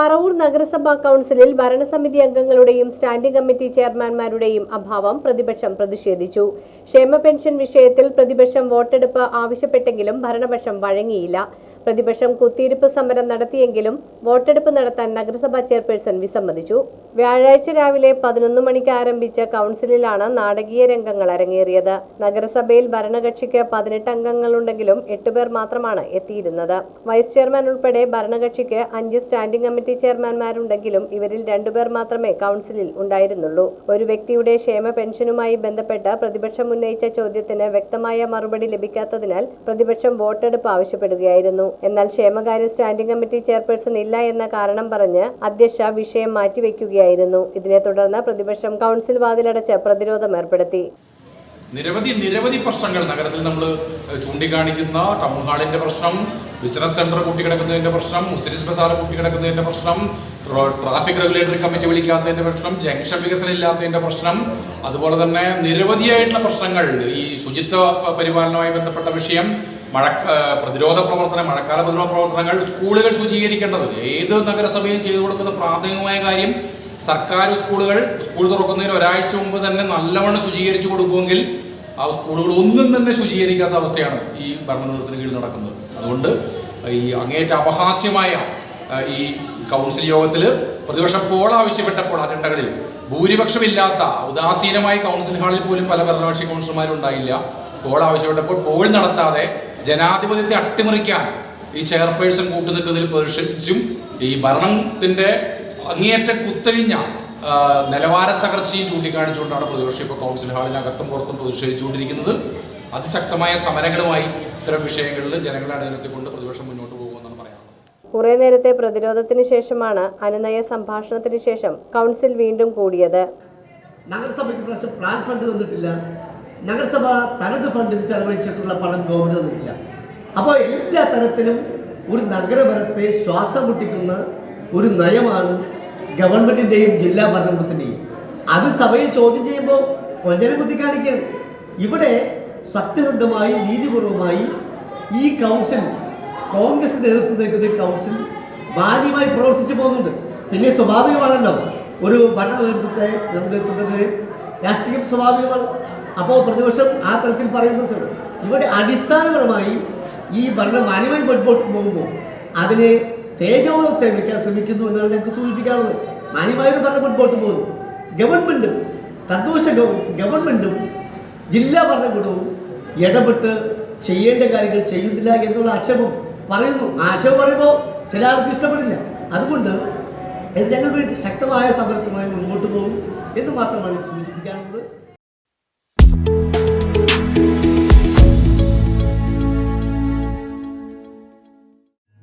പറവൂർ നഗരസഭാ കൗൺസിലിൽ ഭരണസമിതി അംഗങ്ങളുടെയും സ്റ്റാൻഡിംഗ് കമ്മിറ്റി ചെയർമാൻമാരുടെയും അഭാവം പ്രതിപക്ഷം പ്രതിഷേധിച്ചു. ക്ഷേമ പെൻഷൻ വിഷയത്തിൽ പ്രതിപക്ഷം വോട്ടെടുപ്പ് ആവശ്യപ്പെട്ടെങ്കിലും ഭരണപക്ഷം വഴങ്ങിയില്ല. പ്രതിപക്ഷം കുത്തിയിരിപ്പ് സമരം നടത്തിയെങ്കിലും വോട്ടെടുപ്പ് നടത്താൻ നഗരസഭാ ചെയർപേഴ്സൺ വിസമ്മതിച്ചു. വ്യാഴാഴ്ച രാവിലെ പതിനൊന്ന് മണിക്ക് ആരംഭിച്ച കൗൺസിലിലാണ് നാടകീയ രംഗങ്ങൾ അരങ്ങേറിയത്. നഗരസഭയിൽ ഭരണകക്ഷിക്ക് പതിനെട്ട് അംഗങ്ങളുണ്ടെങ്കിലും എട്ടുപേർ മാത്രമാണ് എത്തിയിരുന്നത്. വൈസ് ചെയർമാൻ ഉൾപ്പെടെ ഭരണകക്ഷിക്ക് അഞ്ച് സ്റ്റാൻഡിംഗ് കമ്മിറ്റി ചെയർമാൻമാരുണ്ടെങ്കിലും ഇവരിൽ രണ്ടുപേർ മാത്രമേ കൗൺസിലിൽ ഉണ്ടായിരുന്നുള്ളൂ. ഒരു വ്യക്തിയുടെ ക്ഷേമ പെൻഷനുമായി ബന്ധപ്പെട്ട് പ്രതിപക്ഷം ഉന്നയിച്ച ചോദ്യത്തിന് വ്യക്തമായ മറുപടി ലഭിക്കാത്തതിനാൽ പ്രതിപക്ഷം വോട്ടെടുപ്പ് ആവശ്യപ്പെടുകയായിരുന്നു. എന്നാൽ ക്ഷേമകാര്യ സ്റ്റാൻഡിംഗ് കമ്മിറ്റി ചെയർപേഴ്സൺ ഇല്ല എന്ന കാരണം പറഞ്ഞ് അധ്യക്ഷ വിഷയം മാറ്റിവെക്കുകയായിരുന്നു. ഇതിനെ തുടർന്ന് പ്രതിപക്ഷം കൗൺസിൽ വാതിലടച്ച് പ്രതിരോധം ഏർപ്പെടുത്തി. നിരവധി നിരവധി പ്രശ്നങ്ങൾ നഗരത്തിൽ നമ്മൾ ചൂണ്ടിക്കാണിക്കുന്ന ടൗൺ ഹാളിന്റെ പ്രശ്നം ബിസിനസ് സെന്റർ കൂട്ടിക്കിടക്കുന്നതിന്റെ പ്രശ്നം മുസ്ലിംസ് ബസാർ കൂട്ടിക്കിടക്കുന്നതിന്റെ പ്രശ്നം ട്രാഫിക് റെഗുലേറ്ററി കമ്മിറ്റി വിളിക്കാത്തതിന്റെ പ്രശ്നം ജംഗ്ഷൻ വികസനം ഇല്ലാത്തതിന്റെ പ്രശ്നം അതുപോലെ തന്നെ നിരവധിയായിട്ടുള്ള പ്രശ്നങ്ങൾ ഈ ശുചിത്വ പരിപാലനവുമായി ബന്ധപ്പെട്ട വിഷയം മഴക്ക പ്രതിരോധ പ്രവർത്തനം മഴക്കാല പ്രതിരോധ പ്രവർത്തനങ്ങൾ സ്കൂളുകൾ ശുചീകരിക്കേണ്ടത്. ഏത് നഗരസഭയും ചെയ്തു കൊടുക്കുന്ന പ്രാഥമികമായ കാര്യം സർക്കാർ സ്കൂളുകൾ സ്കൂൾ തുറക്കുന്നതിന് ഒരാഴ്ച മുമ്പ് തന്നെ നല്ലവണ്ണം ശുചീകരിച്ചു കൊടുക്കുമെങ്കിൽ ആ സ്കൂളുകൾ ഒന്നും തന്നെ ശുചീകരിക്കാത്ത അവസ്ഥയാണ് ഈ ഭരണനേതൃത്വത്തിന് കീഴിൽ നടക്കുന്നത്. അതുകൊണ്ട് ഈ അങ്ങേറ്റ അപഹാസ്യമായ ഈ കൗൺസിൽ യോഗത്തിൽ പ്രതിപക്ഷം പോൾ ആവശ്യപ്പെട്ടപ്പോൾ അജണ്ടകളിൽ ഭൂരിപക്ഷമില്ലാത്ത ഉദാസീനമായി കൗൺസിൽ ഹാളിൽ പോലും പല ഭരണകക്ഷി കൗൺസിലർമാരും ഉണ്ടായില്ല. പോൾ ആവശ്യപ്പെട്ടപ്പോൾ പോൾ നടത്താതെ ജനാധിപത്യത്തെ അട്ടിമറിക്കാൻ ഈ ചെയർപേഴ്സൺ കൂട്ടുനിൽക്കുന്നതിൽ പ്രതിഷേധിച്ചും ഈ ഭരണത്തിന്റെ അങ്ങേയറ്റം കുത്തഴിഞ്ഞ നിലവാര തകർച്ചയും ചൂണ്ടിക്കാണിച്ചുകൊണ്ടാണ് പ്രതിപക്ഷം ഇപ്പോൾ കൗൺസിൽ ഹാളിനകത്തും പുറത്തും പ്രതിഷേധിച്ചുകൊണ്ടിരിക്കുന്നത്. അതിശക്തമായ സമരങ്ങളുമായി ഇത്തരം വിഷയങ്ങളിൽ ജനങ്ങളെ അണിനിരത്തിക്കൊണ്ട് പ്രതിപക്ഷം മുന്നോട്ട് പോകുമെന്നാണ് പറയാനുള്ളത്. കുറെ നേരത്തെ പ്രതിരോധത്തിന് ശേഷമാണ് അനുനയ സംഭാഷണത്തിന് ശേഷം കൗൺസിൽ വീണ്ടും കൂടിയത്. നഗരസഭയ്ക്ക് പ്രാവശ്യം പ്ലാൻ ഫണ്ട് തന്നിട്ടില്ല നഗരസഭ തനത് ഫണ്ടിൽ ചെലവഴിച്ചിട്ടുള്ള പണം ഗവൺമെന്റ് തന്നിട്ടില്ല. അപ്പോൾ എല്ലാ തരത്തിലും ഒരു നഗരഭരത്തെ ശ്വാസം മുട്ടിക്കുന്ന ഒരു നയമാണ് ഗവൺമെന്റിന്റെയും ജില്ലാ ഭരണകൂടത്തിന്റെയും. അത് സഭയിൽ ചോദ്യം ചെയ്യുമ്പോൾ കൊഞ്ചനെ ബുദ്ധി കാണിക്കുകയാണ് ഇവിടെ സത്യസന്ധമായി നീതിപൂർവമായി ഈ കൗൺസിൽ കോൺഗ്രസ് നേതൃത്വം നിൽക്കുന്ന കൗൺസിൽ മാന്യമായി പ്രവർത്തിച്ചു പോകുന്നുണ്ട്. പിന്നെ സ്വാഭാവികമാണല്ലോ. ഒരു ഭരണ നേതൃത്വത്തെ നേതൃത്വത്തിന്റെ രാഷ്ട്രീയം സ്വാഭാവികമാണ്. അപ്പോൾ പ്രതിപക്ഷം ആ തരത്തിൽ പറയുന്നത്. ഇവിടെ അടിസ്ഥാനപരമായി ഈ ഭരണം മാന്യമായി മുൻപോട്ട് പോകുമ്പോൾ അതിനെ തേജോവധം സേവിക്കാൻ ശ്രമിക്കുന്നു എന്നാണ് ഞങ്ങൾക്ക് സൂചിപ്പിക്കാനുള്ളത്. മാന്യമായൊരു ഭരണം മുൻപോട്ട് പോകുന്നു. ഗവൺമെന്റും തദ്ദേശ ഗവ- ഗവൺമെന്റും ജില്ലാ ഭരണകൂടവും ഇടപെട്ട് ചെയ്യേണ്ട കാര്യങ്ങൾ ചെയ്യുന്നില്ല എന്നുള്ള ആക്ഷേപം പറയുന്നു. ആക്ഷേപം പറയുമ്പോൾ ചില ആൾക്ക് ഇഷ്ടപ്പെടില്ല. അതുകൊണ്ട് ഞങ്ങൾ ശക്തമായ സമരത്തുമായി മുൻപോട്ട് പോകും എന്ന് മാത്രമാണ് സൂചിപ്പിക്കാനുള്ളത്.